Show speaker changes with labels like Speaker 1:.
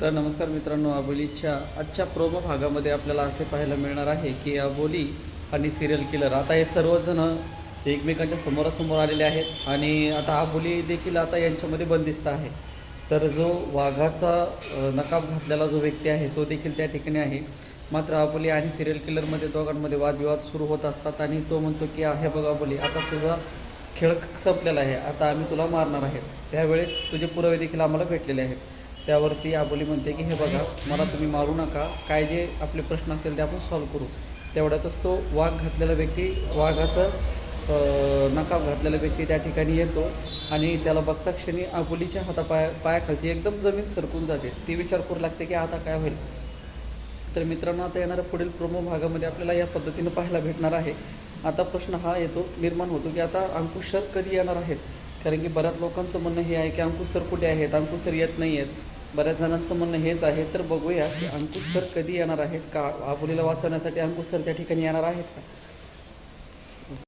Speaker 1: तर नमस्कार मित्रांनो अबोलीच्या आजच्या प्रोमो भागामध्ये आपल्याला असे पाहायला मिळणार आहे की अबोली आणि सिरियल किलर आता हे सर्वजण एकमेकांच्या समोरासमोर आलेले आहेत आणि आता अबोली देखील आता यांच्यामध्ये बंदिस्त आहे. तर जो वाघाचा नकाब घातलेला जो व्यक्ती आहे तो देखील त्या ठिकाणी आहे. मात्र अबोली आणि सिरियल किलरमध्ये दोघांमध्ये वादविवाद सुरू होत असतात आणि तो म्हणतो की आहे बघा अबोली आता तुझा खेळ संपलेला आहे. आता आम्ही तुला मारणार आहे. त्यावेळेस तुझे पुरावे देखील आम्हाला भेटलेले आहेत. त्यावरती आबोली म्हणते की हे बघा मला तुम्ही मारू नका. काय जे आपले प्रश्न असतील ते आपण सॉल्व्ह करू. तेवढ्यातच तो वाघ घातलेला व्यक्ती वाघाचं नकाब घातलेला व्यक्ती त्या ठिकाणी येतो आणि त्याला बघता क्षणी आबोलीच्या हातापाया पायाखालची एकदम जमीन सरकून जाते. ती विचार करू लागते की आता काय होईल? तर मित्रांनो आता येणाऱ्या पुढील प्रोमो भागामध्ये आपल्याला या पद्धतीनं पाहायला भेटणार आहे. आता प्रश्न हा येतो निर्माण होतो की आता अंकुश सर कधी येणार आहेत? कारण की बऱ्याच लोकांचं म्हणणं हे आहे की अंकुश सर कुठे आहेत? अंकुश सर येत नाही आहेत बऱ्याच जणांचं म्हणणं हेच आहे तर बघूया की अंकुश सर कधी येणार आहेत? का आपुलीला वाचवण्यासाठी अंकुश सर त्या ठिकाणी येणार आहेत का?